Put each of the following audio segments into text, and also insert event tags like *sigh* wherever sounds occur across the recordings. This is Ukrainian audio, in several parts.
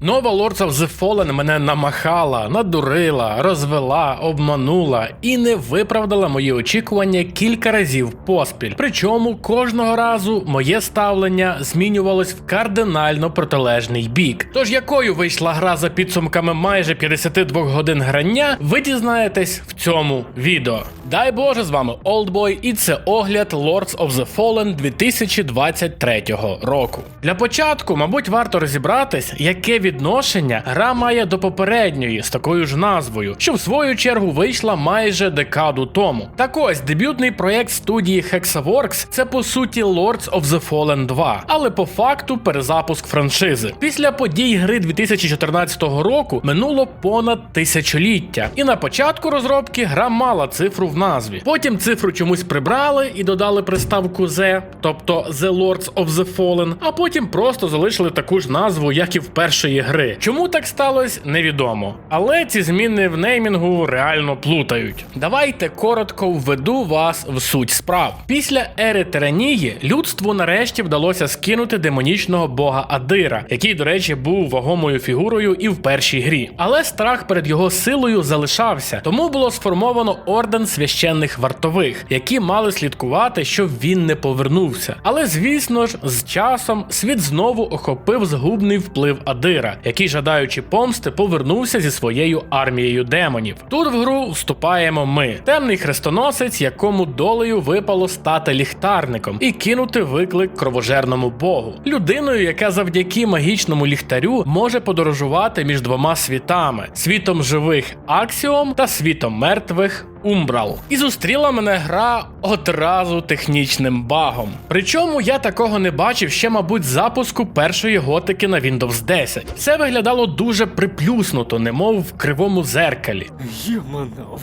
Нова Lords of the Fallen мене намахала, надурила, розвела, обманула і не виправдала мої очікування кілька разів поспіль. Причому кожного разу моє ставлення змінювалось в кардинально протилежний бік. Тож якою вийшла гра за підсумками майже 52 годин грання, ви дізнаєтесь в цьому відео. Дай Боже, з вами Oldboy, і це огляд Lords of the Fallen 2023 року. Для початку, мабуть, варто розібратись, яке відношення гра має до попередньої з такою ж назвою, що в свою чергу вийшла майже декаду тому. Так ось дебютний проєкт студії Hexaworks це по суті Lords of the Fallen 2, але по факту перезапуск франшизи. Після подій гри 2014 року минуло понад тисячоліття, і на початку розробки гра мала цифру в назві. Потім цифру чомусь прибрали і додали приставку Z, тобто The Lords of the Fallen, а потім просто залишили таку ж назву, як і в першої гри. Чому так сталося, невідомо. Але ці зміни в неймінгу реально плутають. Давайте коротко введу вас в суть справ. Після ери Тиранії людству нарешті вдалося скинути демонічного бога Адира, який, до речі, був вагомою фігурою і в першій грі. Але страх перед його силою залишався, тому було сформовано орден священних вартових, які мали слідкувати, щоб він не повернувся. Але звісно ж, з часом світ знову охопив згубний вплив Адира, який, жадаючи помсти, повернувся зі своєю армією демонів. Тут в гру вступаємо ми, темний хрестоносець, якому долею випало стати ліхтарником і кинути виклик кровожерному богу, людиною, яка завдяки магічному ліхтарю може подорожувати між двома світами: світом живих Аксіом та світом мертвих. Умбрал. І зустріла мене гра одразу технічним багом. Причому я такого не бачив ще, мабуть, запуску першої готики на Windows 10. Все виглядало дуже приплюснуто, немов в кривому зеркалі. Йоманов.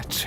Отче.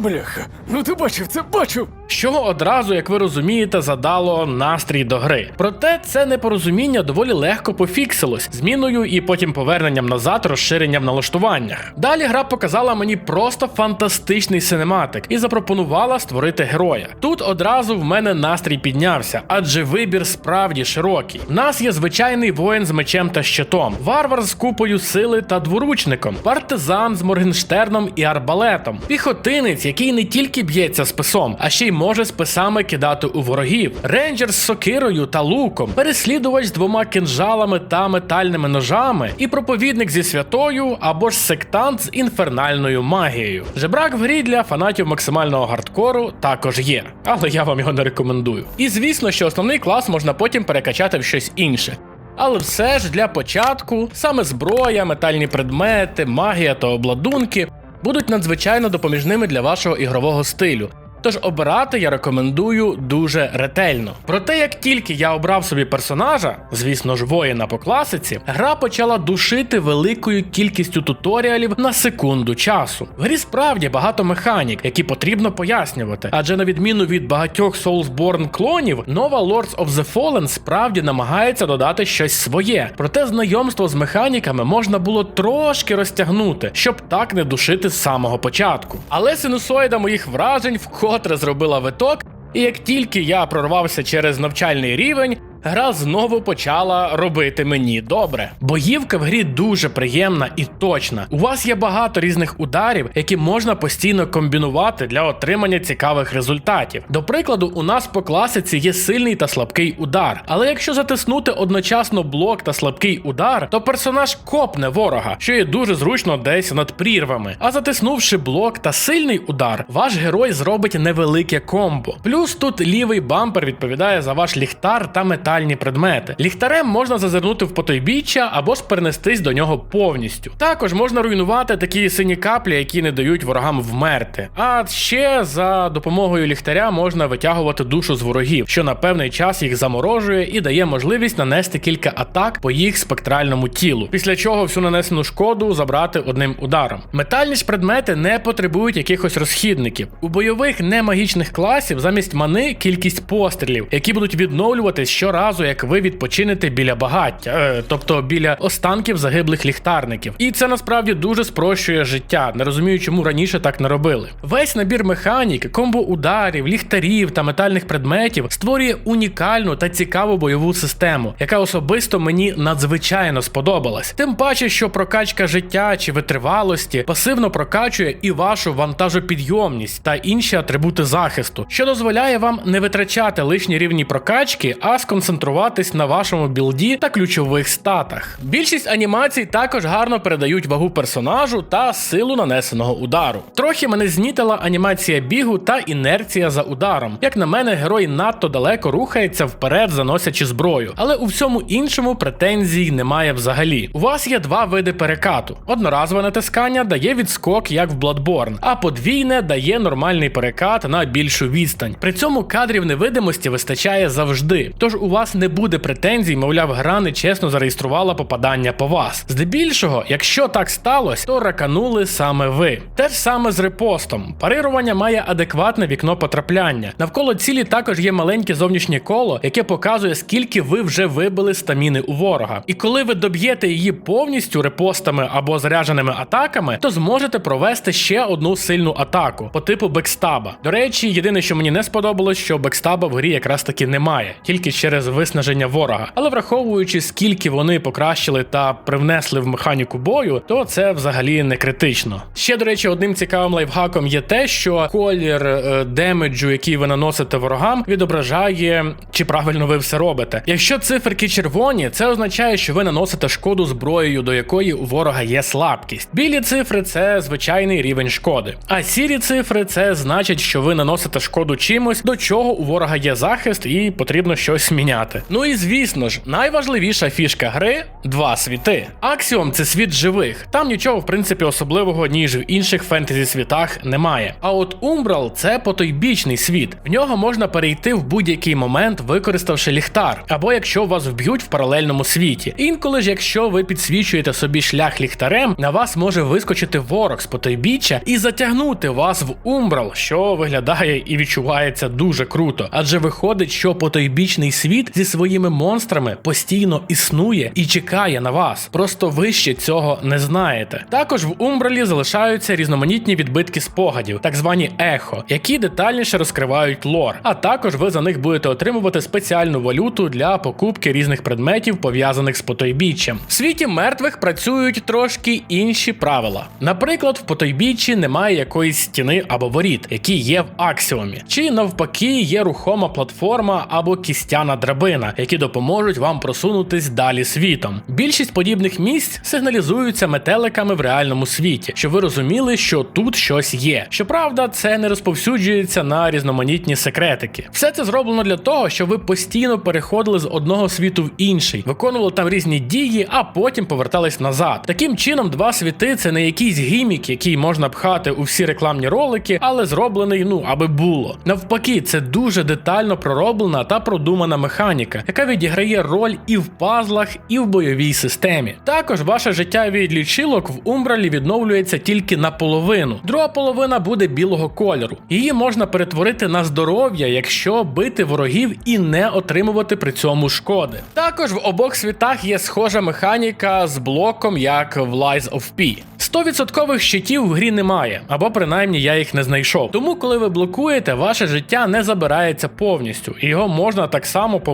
Бляха, ну ти бачив це, бачив! Що одразу, як ви розумієте, задало настрій до гри. Проте це непорозуміння доволі легко пофіксилось зміною і потім поверненням назад, розширенням в налаштуваннях. Далі гра показала мені просто фантастичний синематик і запропонувала створити героя. Тут одразу в мене настрій піднявся, адже вибір справді широкий. В нас є звичайний воїн з мечем та щитом, варвар з купою сили та дворучником, партизан з Моргенштерном і арбалетом, піхотинець, який не тільки б'ється списом, а ще й може списами кидати у ворогів, рейнджер з сокирою та луком, переслідувач з двома кинжалами та метальними ножами, і проповідник зі святою або ж сектант з інфернальною магією. Жебрак в грі для фанатів максимального гардкору також є, але я вам його не рекомендую. І звісно, що основний клас можна потім перекачати в щось інше. Але все ж для початку саме зброя, метальні предмети, магія та обладунки будуть надзвичайно допоміжними для вашого ігрового стилю. Тож обирати я рекомендую дуже ретельно. Проте, як тільки я обрав собі персонажа, звісно ж, воїна по класиці, гра почала душити великою кількістю туторіалів на секунду часу. В грі справді багато механік, які потрібно пояснювати, адже на відміну від багатьох Soulsborne клонів, нова Lords of the Fallen справді намагається додати щось своє. Проте знайомство з механіками можна було трошки розтягнути, щоб так не душити з самого початку. Але синусоїда моїх вражень вкотре зробила виток. І як тільки я прорвався через навчальний рівень, гра знову почала робити мені добре. Боївка в грі дуже приємна і точна. У вас є багато різних ударів, які можна постійно комбінувати для отримання цікавих результатів. До прикладу, у нас по класиці є сильний та слабкий удар. Але якщо затиснути одночасно блок та слабкий удар, то персонаж копне ворога, що є дуже зручно десь над прірвами. А затиснувши блок та сильний удар, ваш герой зробить невелике комбо. Плюс тут лівий бампер відповідає за ваш ліхтар та метальні предмети. Ліхтарем можна зазирнути в потойбіччя або ж перенестись до нього повністю. Також можна руйнувати такі сині каплі, які не дають ворогам вмерти. А ще за допомогою ліхтаря можна витягувати душу з ворогів, що на певний час їх заморожує і дає можливість нанести кілька атак по їх спектральному тілу, після чого всю нанесену шкоду забрати одним ударом. Метальні ж предмети не потребують якихось розхідників. У бойових немагічних класів замість мани кількість пострілів, які будуть відновлюватись щоразу разу, як ви відпочинете біля багаття, е, тобто біля останків загиблих ліхтарників. І це насправді дуже спрощує життя. Не розумію, чому раніше так не робили. Весь набір механік, комбо ударів, ліхтарів та метальних предметів створює унікальну та цікаву бойову систему, яка особисто мені надзвичайно сподобалась. Тим паче, що прокачка життя чи витривалості пасивно прокачує і вашу вантажопідйомність та інші атрибути захисту, що дозволяє вам не витрачати лишні рівні прокачки, а сконцентруватись на вашому білді та ключових статах. Більшість анімацій також гарно передають вагу персонажу та силу нанесеного удару. Трохи мене знітила анімація бігу та інерція за ударом. Як на мене, герой надто далеко рухається вперед, заносячи зброю, але у всьому іншому претензій немає взагалі. У вас є два види перекату: одноразове натискання дає відскок, як в Bloodborne, а подвійне дає нормальний перекат на більшу відстань. При цьому кадрів невидимості вистачає завжди. Тож у вас не буде претензій, мовляв, гра нечесно зареєструвала попадання по вас. Здебільшого, якщо так сталося, то раканули саме ви. Те ж саме з репостом. Парирування має адекватне вікно потрапляння. Навколо цілі також є маленьке зовнішнє коло, яке показує, скільки ви вже вибили стаміни у ворога. І коли ви доб'єте її повністю репостами або зарядженими атаками, то зможете провести ще одну сильну атаку по типу бекстаба. До речі, єдине, що мені не сподобалось, що бекстаба в грі якраз таки немає, тільки через виснаження ворога. Але враховуючи, скільки вони покращили та привнесли в механіку бою, то це взагалі не критично. Ще до речі, одним цікавим лайфхаком є те, що колір е, демеджу, який ви наносите ворогам, відображає, чи правильно ви все робите. Якщо циферки червоні, це означає, що ви наносите шкоду зброєю, до якої у ворога є слабкість. Білі цифри це звичайний рівень шкоди. А сірі цифри це значить, що ви наносите шкоду чимось, до чого у ворога є захист, і потрібно щось міняти. Ну і звісно ж, найважливіша фішка гри два світи. Аксіом це світ живих. Там нічого, в принципі, особливого, ніж в інших фентезі світах немає. А от Умбрал це потойбічний світ. В нього можна перейти в будь-який момент, використавши ліхтар, або якщо вас вб'ють в паралельному світі. Інколи ж, якщо ви підсвічуєте собі шлях ліхтарем, на вас може вискочити ворог з потойбіччя і затягнути вас в Умбрал, що виглядає і відчувається дуже круто. Адже виходить, що потойбічний світ зі своїми монстрами постійно існує і чекає на вас. Просто ви ще цього не знаєте. Також в Умбралі залишаються різноманітні відбитки спогадів, так звані ехо, які детальніше розкривають лор. А також ви за них будете отримувати спеціальну валюту для покупки різних предметів, пов'язаних з потойбіччям. В світі мертвих працюють трошки інші правила. Наприклад, в потойбіччі немає якоїсь стіни або воріт, які є в аксіомі, чи навпаки є рухома платформа або кістяна драбина, які допоможуть вам просунутись далі світом. Більшість подібних місць сигналізуються метеликами в реальному світі, щоб ви розуміли, що тут щось є. Щоправда, це не розповсюджується на різноманітні секретики. Все це зроблено для того, щоб ви постійно переходили з одного світу в інший, виконували там різні дії, а потім повертались назад. Таким чином, два світи це не якийсь гімік, який можна пхати у всі рекламні ролики, але зроблений, ну аби було. Навпаки, це дуже детально пророблена та продумана механіка, яка відіграє роль і в пазлах, і в бойовій системі. Також ваше життя від лічилок в Умбралі відновлюється тільки наполовину. Друга половина буде білого кольору. Її можна перетворити на здоров'я, якщо бити ворогів і не отримувати при цьому шкоди. Також в обох світах є схожа механіка з блоком, як в Lies of P. 100% щитів в грі немає, або принаймні я їх не знайшов. Тому, коли ви блокуєте, ваше життя не забирається повністю, і його можна так само повернути,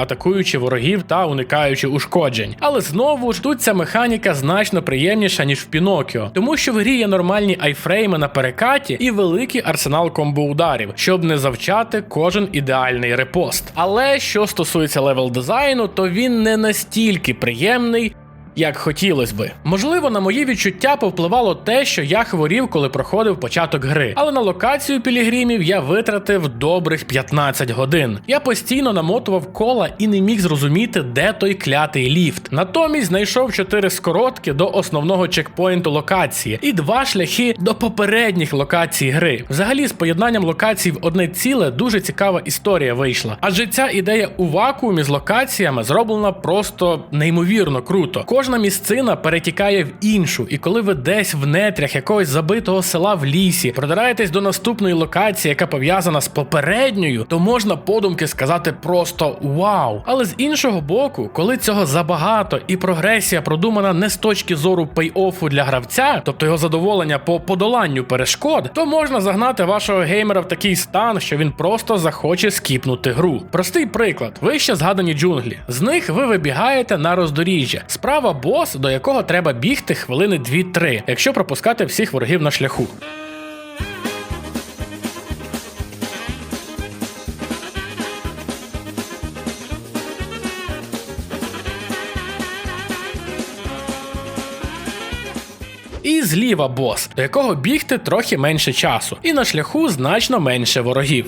атакуючи ворогів та уникаючи ушкоджень. Але знову ж тут ця механіка значно приємніша, ніж в Пінокіо, тому що в грі є нормальні айфрейми на перекаті і великий арсенал комбо-ударів, щоб не завчати кожен ідеальний репост. Але що стосується левел дизайну, то він не настільки приємний як хотілось би. Можливо, на мої відчуття повпливало те, що я хворів, коли проходив початок гри. Але на локацію пілігримів я витратив добрих 15 годин. Я постійно намотував кола і не міг зрозуміти, де той клятий ліфт. Натомість знайшов 4 скоротки до основного чекпоінту локації і два шляхи до попередніх локацій гри. Взагалі, з поєднанням локацій в одне ціле дуже цікава історія вийшла. Адже ця ідея у вакуумі з локаціями зроблена просто неймовірно круто. Кожен Кожна місцина перетікає в іншу, і коли ви десь в нетрях якогось забитого села в лісі продираєтесь до наступної локації, яка пов'язана з попередньою, то можна подумки сказати просто вау. Але з іншого боку, коли цього забагато і прогресія продумана не з точки зору пей-оффу для гравця, тобто його задоволення по подоланню перешкод, то можна загнати вашого геймера в такий стан, що він просто захоче скіпнути гру. Простий приклад: вище згадані джунглі. З них ви вибігаєте на роздоріжжя. Справа бос, до якого треба бігти хвилини 2-3, якщо пропускати всіх ворогів на шляху. І зліва бос, до якого бігти трохи менше часу, і на шляху значно менше ворогів.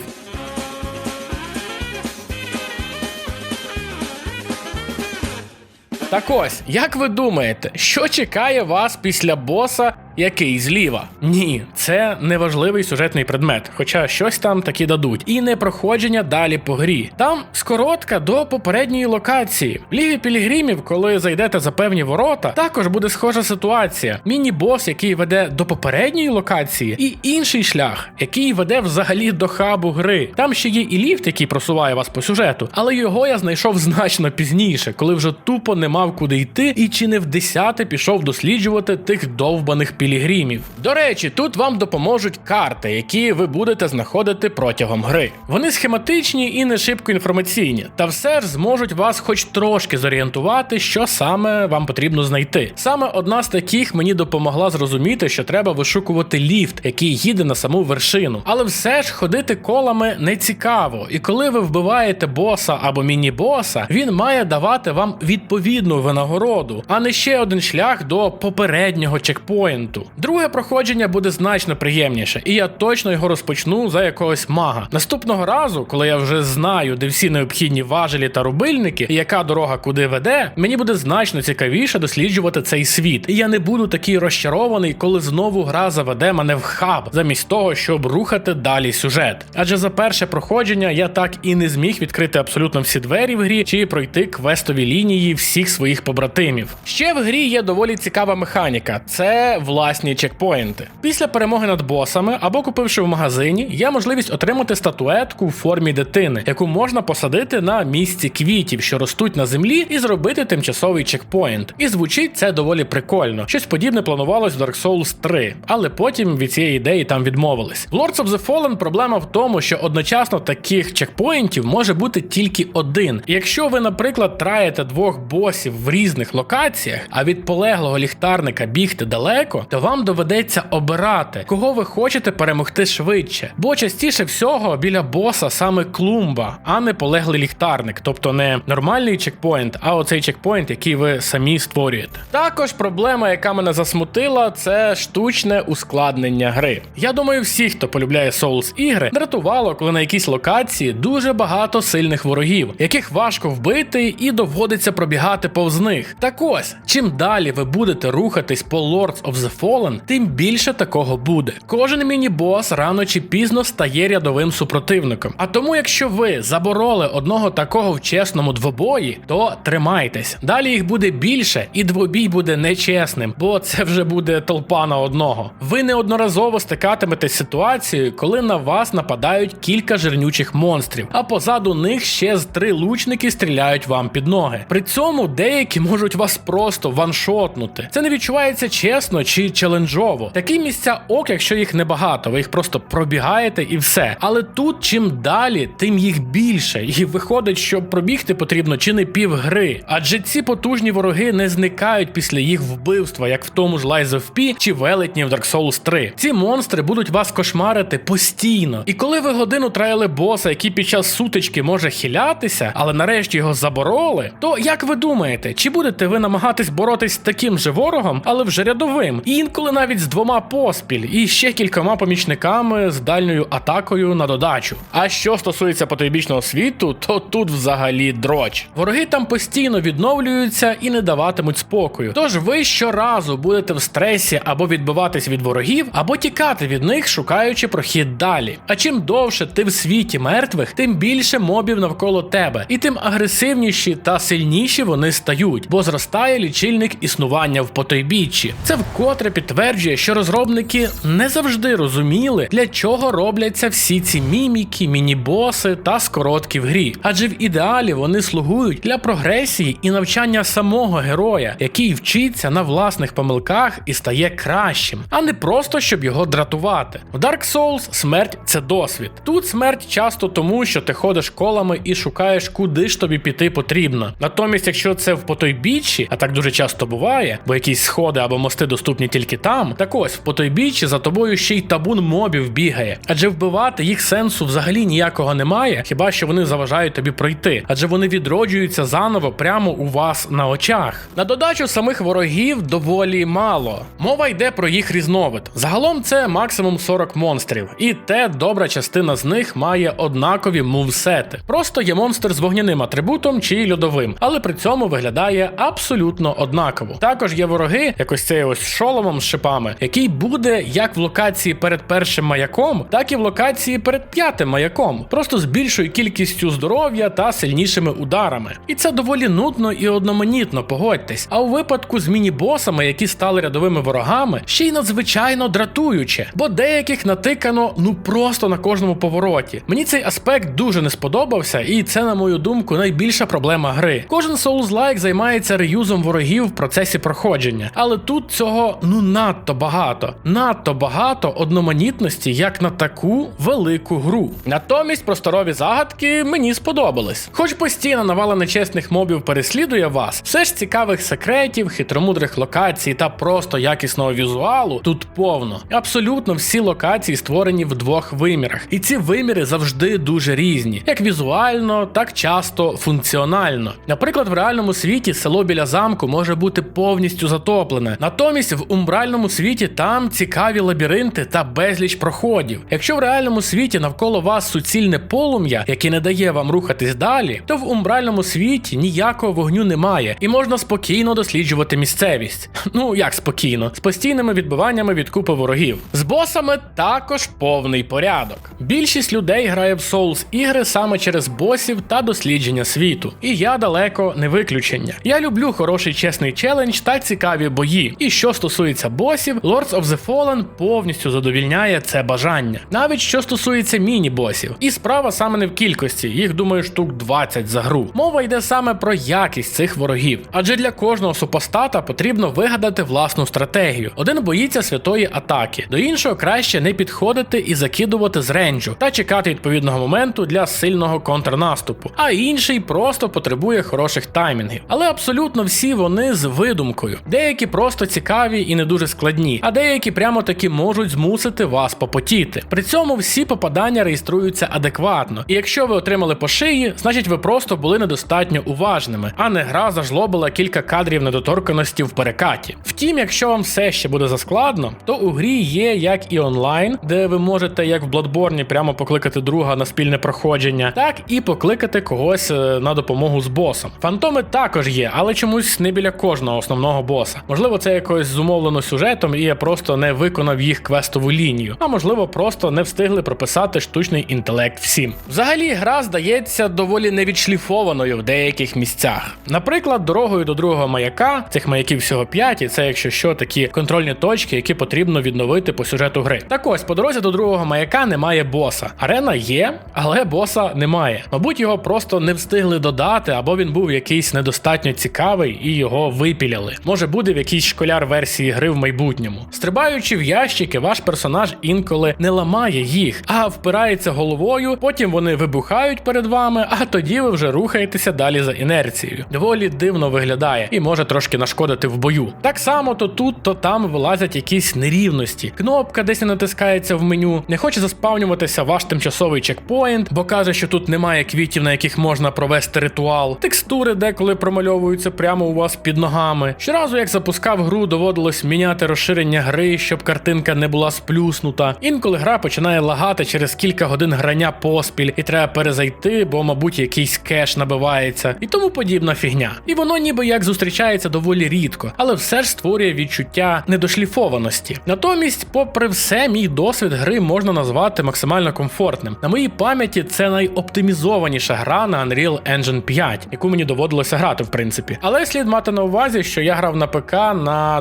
Так ось, як ви думаєте, що чекає вас після боса, який зліва? Ні, це не важливий сюжетний предмет, хоча щось там таки дадуть. І не проходження далі по грі. Там скоротка до попередньої локації. В Ліві Пілігримів, коли зайдете за певні ворота, також буде схожа ситуація. Міні-бос, який веде до попередньої локації, і інший шлях, який веде взагалі до хабу гри. Там ще є і ліфт, який просуває вас по сюжету, але його я знайшов значно пізніше, коли вже тупо не мав куди йти, і чи не в десяте пішов досліджувати тих довбаних пілігримів. До речі, тут вам допоможуть карти, які ви будете знаходити протягом гри. Вони схематичні і не шибко інформаційні, та все ж зможуть вас хоч трошки зорієнтувати, що саме вам потрібно знайти. Саме одна з таких мені допомогла зрозуміти, що треба вишукувати ліфт, який їде на саму вершину. Але все ж ходити колами не цікаво. І коли ви вбиваєте боса або міні-боса, він має давати вам відповідну винагороду, а не ще один шлях до попереднього чекпоінту. Друге проходження буде значно приємніше, і я точно його розпочну за якогось мага. Наступного разу, коли я вже знаю, де всі необхідні важелі та рубильники, і яка дорога куди веде, мені буде значно цікавіше досліджувати цей світ. І я не буду такий розчарований, коли знову гра заведе мене в хаб, замість того, щоб рухати далі сюжет. Адже за перше проходження я так і не зміг відкрити абсолютно всі двері в грі чи пройти квестові лінії всіх своїх побратимів. Ще в грі є доволі цікава механіка це власні чекпоінти. Після перемоги над босами або купивши в магазині, є можливість отримати статуетку в формі дитини, яку можна посадити на місці квітів, що ростуть на землі, і зробити тимчасовий чекпоінт. І звучить це доволі прикольно. Щось подібне планувалось в Dark Souls 3, але потім від цієї ідеї там відмовились. В Lords of the Fallen проблема в тому, що одночасно таких чекпоінтів може бути тільки один. І Якщо ви, наприклад, траєте двох босів в різних локаціях, а від полеглого ліхтарника бігти далеко, то вам доведеться обирати, кого ви хочете перемогти швидше. Бо частіше всього біля боса саме клумба, а не полеглий ліхтарник, тобто не нормальний чекпоінт, а оцей чекпоінт, який ви самі створюєте. Також проблема, яка мене засмутила, це штучне ускладнення гри. Я думаю, всі, хто полюбляє Souls ігри, дратувало, коли на якійсь локації дуже багато сильних ворогів, яких важко вбити і доводиться пробігати повз них. Так ось, чим далі ви будете рухатись по Lords of the Fallen, тим більше такого буде. Кожен міні-бос рано чи пізно стає рядовим супротивником. А тому, якщо ви забороли одного такого в чесному двобої, то тримайтесь. Далі їх буде більше, і двобій буде нечесним, бо це вже буде толпа на одного. Ви неодноразово стикатиметесь з ситуацією, коли на вас нападають кілька жирнючих монстрів, а позаду них ще з три лучники стріляють вам під ноги. При цьому деякі можуть вас просто ваншотнути. Це не відчувається чесно чи челенджово. Такі місця ок, якщо їх небагато, ви їх просто пробігаєте і все. Але тут чим далі, тим їх більше. І виходить, що пробігти потрібно чи не пів гри. Адже ці потужні вороги не зникають після їх вбивства, як в тому ж Lies of P чи велетні в Dark Souls 3. Ці монстри будуть вас кошмарити постійно. І коли ви годину траїли боса, який під час сутички може хилятися, але нарешті його забороли, то як ви думаєте, чи будете ви намагатись боротись з таким же ворогом, але вже рядовим, і інколи навіть з двома поспіль, і ще кількома помічниками з дальньою атакою на додачу. А що стосується потойбічного світу, то тут взагалі дроч. Вороги там постійно відновлюються і не даватимуть спокою. Тож ви щоразу будете в стресі або відбиватись від ворогів, або тікати від них, шукаючи прохід далі. А чим довше ти в світі мертвих, тим більше мобів навколо тебе, і тим агресивніші та сильніші вони стають, бо зростає лічильник існування в потойбіччі. Це вкотре підтверджує, що розробники не завжди розуміли, для чого робляться всі ці міміки, міні-боси та скоротки в грі. Адже в ідеалі вони слугують для прогресії і навчання самого героя, який вчиться на власних помилках і стає кращим, а не просто щоб його дратувати. В Dark Souls смерть це досвід. Тут смерть часто тому, що ти ходиш колами і шукаєш, куди ж тобі піти потрібно. Натомість, якщо це в потойбіччі, а так дуже часто буває, бо якісь сходи або мости доступні тільки там, так ось в потойбіччі за тобою ще й табун мобів бігає. Адже вбивати їх сенсу взагалі ніякого немає, хіба що вони заважають тобі пройти, адже вони відроджуються заново прямо у вас на очах. На додачу самих ворогів доволі мало. Мова йде про їх різновид. Загалом це максимум 40 монстрів, і те добра частина з них має однакові мувсети. Просто є монстр з вогняним атрибутом чи льодовим, але при цьому виглядає абсолютно однаково. Також є вороги, як ось цей ось з шоломом з шипами, який буде як в локації перед першим маяком, так і в локації перед п'ятим маяком, просто з більшою кількістю здоров'я та сильнішими ударами. І це доволі нудно і одноманітно, погодьтесь. А у випадку з міні-босами, які стали рядовими ворогами, ще й надзвичайно дратуюче, бо деяких натикано ну просто на кожному повороті. Мені цей аспект дуже не сподобався, і це, на мою думку, найбільша проблема гри. Кожен Souls-like займається реюзом ворогів в процесі проходження, але тут цього ну надто багато, надто багато одноманітності, як на таку велику гру. Натомість просторові загадки мені сподобались. Хоч постійно навала нечесних мобів переслідує вас, все ж цікавих секретів, хитромудрих локацій та просто якісного візуалу тут повно. Абсолютно всі локації створені в двох вимірах, і ці виміри завжди дуже різні, як візуально, так часто функціонально. Наприклад, в реальному світі село біля замку може бути повністю затоплене. Натомість в умбральному світі там цікаві лабіринти та безліч проходів. Якщо в реальному світі навколо вас суцільне полум'я, яке не дає вам рухатись далі, то в умбральному світі ніякого вогню немає, і можна спокійно досліджувати місцевість. *laughs* Ну як спокійно, з постійними відбиваннями від купи ворогів. З босами також повний порядок. Більшість людей грає в Souls ігри саме через босів та дослідження світу. І я далеко не виключення. Я люблю хороший чесний челендж та цікаві бої. І що стосується босів, Lords of the Fallen повністю задовільняє це бажання. Навіть що стосується міні-босів. І справа саме не в кількості, їх думаю штук 20 за гру. Мова йде саме про якість цих ворогів. Адже для кожного супостата потрібно вигадати власну стратегію. Один боїться святої атаки, до іншого краще не підходити і закидувати з ренджу та чекати відповідного моменту для сильного контрнаступу. А інший просто потребує хороших таймінгів. Але абсолютно всі вони з видумкою. Деякі просто цікаві і не дуже складні, а деякі прямо таки можуть змусити вас попотіти. При цьому всі попадання реєструються адекватно. І якщо ви отримали по шиї, значить ви просто були недостатньо уважними, а не гра зажлобила кілька кадрів недоторканості в перекаті. Втім, якщо вам все ще буде заскладно, то у грі є як і онлайн, де ви можете, як в Bloodborne, прямо покликати друга на спільне проходження, так і покликати когось е, на допомогу з босом. Фантоми також є, але чомусь не біля кожного основного боса. Можливо, це якось зумовлено сюжетом, і я просто не виконав їх квестову лінію, а можливо, просто не встигли прописати штучний інтелект всім. Взагалі, гра здається доволі невідшліфованою в деяких місцях. Наприклад, дорогою до другого маяка, цих маяків всього 5, і це, якщо що, такі контрольні точки, які потрібно відновити по сюжету гри. Так ось, по дорозі до другого маяка немає боса. Арена є, але боса немає. Мабуть, його просто не встигли додати, або він був якийсь недостатньо цікавий і його випіляли. Може буде в якійсь школяр версії гри в майбутньому. Стрибаючи в ящики, ваш персонаж інколи не ламає їх, а впирається головою, потім вони вибухають перед вами, а тоді ви вже рухаєтеся далі за інерцією. Доволі дивно виглядає і може трошки нашкодити в бою. Так само то тут, то там вилазять якісь нерівності. Кнопка десь не натискається в меню, не хоче заспавнюватися ваш тимчасовий чекпоінт, бо каже, що тут немає квітів, на яких можна провести ритуал. Текстури деколи промальовуються прямо у вас під ногами. Щоразу, як запускав гру, доводилось доводилось міняти розширення гри, щоб картинка не була сплюснута. Інколи гра починає лагати через кілька годин грання поспіль, і треба перезайти, бо, мабуть, якийсь кеш набивається, і тому подібна фігня. І воно ніби як зустрічається доволі рідко, але все ж створює відчуття недошліфованості. Натомість, попри все, мій досвід гри можна назвати максимально комфортним. На моїй пам'яті це найоптимізованіша гра на Unreal Engine 5, яку мені доводилося грати, в принципі. Але слід мати на увазі, що я грав на ПК на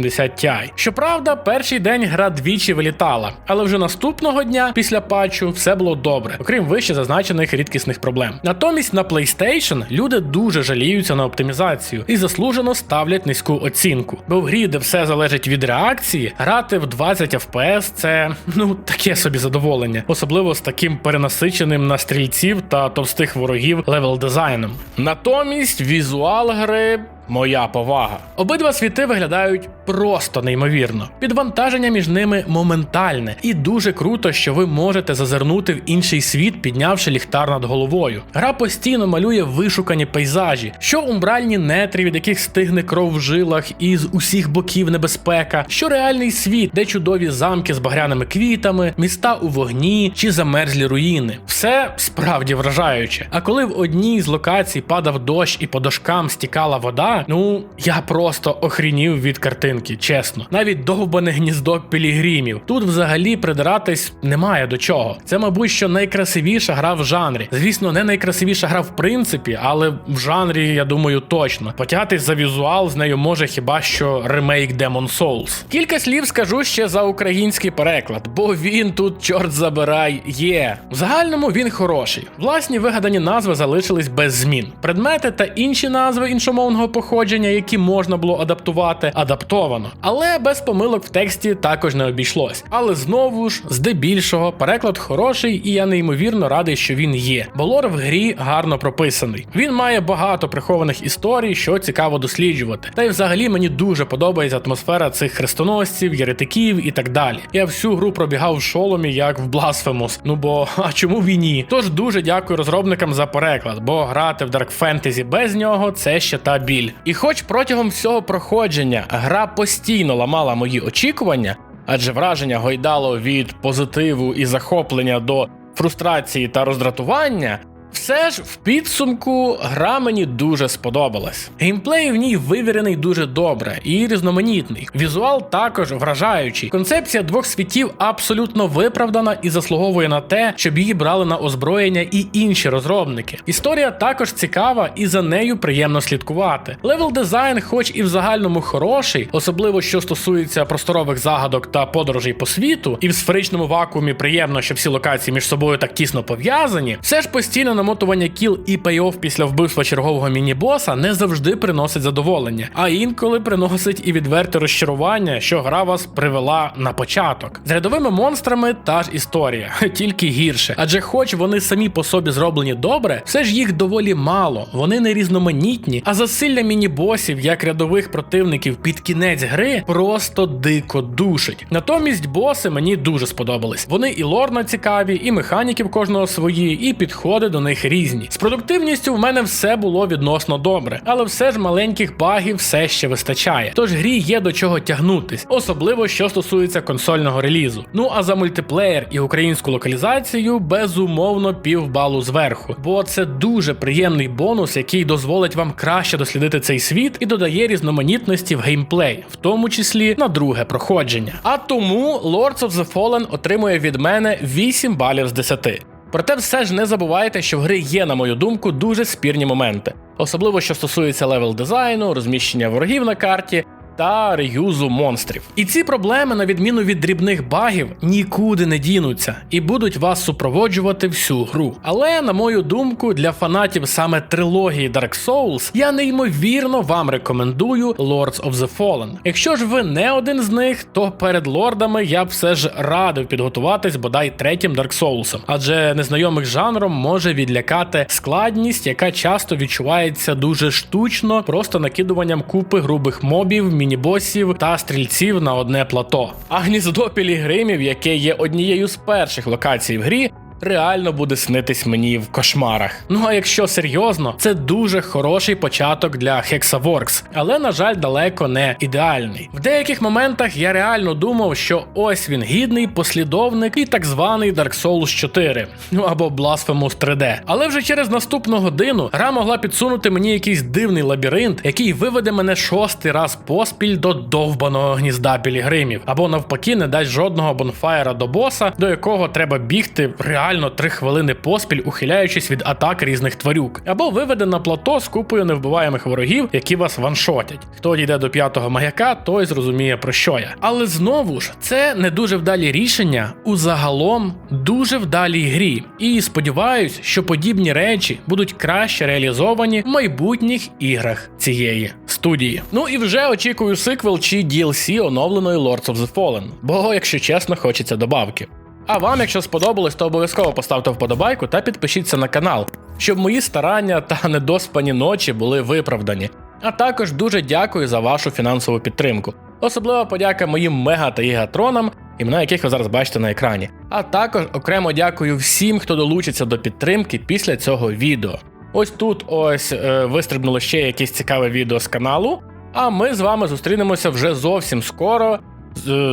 2080 Ti. Щоправда, перший день гра двічі вилітала, але вже наступного дня, після патчу, все було добре, окрім вище зазначених рідкісних проблем. Натомість на PlayStation люди дуже жаліються на оптимізацію і заслужено ставлять низьку оцінку. Бо в грі, де все залежить від реакції, грати в 20 FPS це ну таке собі задоволення, особливо з таким перенасиченим на стрільців та товстих ворогів левел дизайном. Натомість візуал гри. Моя повага. Обидва світи виглядають просто неймовірно. Підвантаження між ними моментальне, і дуже круто, що ви можете зазирнути в інший світ, піднявши ліхтар над головою. Гра постійно малює вишукані пейзажі, що умбральні нетрі, від яких стигне кров в жилах, і з усіх боків небезпека, що реальний світ, де чудові замки з багряними квітами, міста у вогні чи замерзлі руїни. Все справді вражаюче. А коли в одній з локацій падав дощ і по дошкам стікала вода, ну я просто охрінів від картинки, чесно. Навіть довбане гніздо пілігримів. Тут взагалі придиратись немає до чого. Це, мабуть, що найкрасивіша гра в жанрі. Звісно, не найкрасивіша гра в принципі, але в жанрі, я думаю, точно. Потягатись за візуал з нею може хіба що ремейк Demon Souls. Кілька слів скажу ще за український переклад, бо він тут, чорт забирай, є. В загальному він хороший. Власні вигадані назви залишились без змін. Предмети та інші назви іншомовного походження, які можна було адаптувати, адаптовано. Але без помилок в тексті також не обійшлось. Але знову ж, здебільшого, переклад хороший, і я неймовірно радий, що він є. Бо лор в грі гарно прописаний. Він має багато прихованих історій, що цікаво досліджувати. Та й взагалі мені дуже подобається атмосфера цих хрестоносців, єретиків і так далі. Я всю гру пробігав в шоломі, як в Blasphemous. Ну бо *laughs* а чому і ні? Тож дуже дякую розробникам за переклад, бо грати в Dark Fantasy без нього це ще та біль. І хоч протягом всього проходження гра постійно ламала мої очікування, адже враження гойдало від позитиву і захоплення до фрустрації та роздратування. Все ж в підсумку гра мені дуже сподобалась. Геймплей в ній вивірений дуже добре і різноманітний. Візуал також вражаючий. Концепція двох світів абсолютно виправдана і заслуговує на те, щоб її брали на озброєння і інші розробники. Історія також цікава і за нею приємно слідкувати. Левел дизайн, хоч і в загальному хороший, особливо що стосується просторових загадок та подорожей по світу, і в сферичному вакуумі приємно, що всі локації між собою так тісно пов'язані, все ж постійно намотування кіл і пейоф після вбивства чергового міні-боса не завжди приносить задоволення, а інколи приносить і відверте розчарування, що гра вас привела на початок. З рядовими монстрами та ж історія, *laughs* тільки гірше. Адже, хоч вони самі по собі зроблені добре, все ж їх доволі мало, вони не різноманітні, а засилля міні-босів, як рядових противників під кінець гри, просто дико душить. Натомість боси мені дуже сподобались. Вони і лорно цікаві, і механіки в кожного свої, і підходи до них різні. З продуктивністю в мене все було відносно добре, але все ж маленьких багів все ще вистачає. Тож грі є до чого тягнутись, особливо що стосується консольного релізу. Ну а за мультиплеєр і українську локалізацію безумовно півбалу зверху, бо це дуже приємний бонус, який дозволить вам краще дослідити цей світ і додає різноманітності в геймплей, в тому числі на друге проходження. А тому Lords of the Fallen отримує від мене 8 балів з 10. Проте все ж не забувайте, що в гри є, на мою думку, дуже спірні моменти, особливо що стосується левел дизайну, розміщення ворогів на карті. Та реюзу монстрів. І ці проблеми, на відміну від дрібних багів, нікуди не дінуться і будуть вас супроводжувати всю гру. Але, на мою думку, для фанатів саме трилогії Dark Souls я неймовірно вам рекомендую Lords of the Fallen. Якщо ж ви не один з них, то перед лордами я б все ж радив підготуватись бодай третім Dark Souls, адже незнайомих жанром може відлякати складність, яка часто відчувається дуже штучно, просто накидуванням купи грубих мобів, мінібосів та стрільців на одне плато. А гніздо пілігримів, яке є однією з перших локацій в грі, реально буде снитись мені в кошмарах. Ну а якщо серйозно, це дуже хороший початок для Hexaworks, але на жаль, далеко не ідеальний. В деяких моментах я реально думав, що ось він гідний послідовник і так званий Dark Souls 4, ну або Blasphemous 3D. Але вже через наступну годину гра могла підсунути мені якийсь дивний лабіринт, який виведе мене шостий раз поспіль до довбаного гнізда пілігримів, або навпаки, не дасть жодного бонфаєра до боса, до якого треба бігти реально 3 хвилини поспіль, ухиляючись від атак різних тварюк, або виведе на плато з купою невбиваємих ворогів, які вас ваншотять. Хто дійде до п'ятого маяка, той зрозуміє про що я. Але знову ж це не дуже вдалі рішення у загалом дуже вдалій грі. І сподіваюсь, що подібні речі будуть краще реалізовані в майбутніх іграх цієї студії. Ну і вже очікую сиквел чи DLC оновленої Lords of the Fallen, бо, якщо чесно, хочеться добавки. А вам, якщо сподобалось, то обов'язково поставте вподобайку та підпишіться на канал, щоб мої старання та недоспані ночі були виправдані. А також дуже дякую за вашу фінансову підтримку. Особлива подяка моїм мега та гігатронам, імена яких ви зараз бачите на екрані. А також окремо дякую всім, хто долучиться до підтримки після цього відео. Ось тут ось е, вистрибнуло ще якесь цікаве відео з каналу. А ми з вами зустрінемося вже зовсім скоро.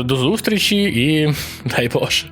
До зустрічі і *laughs* дай Боже.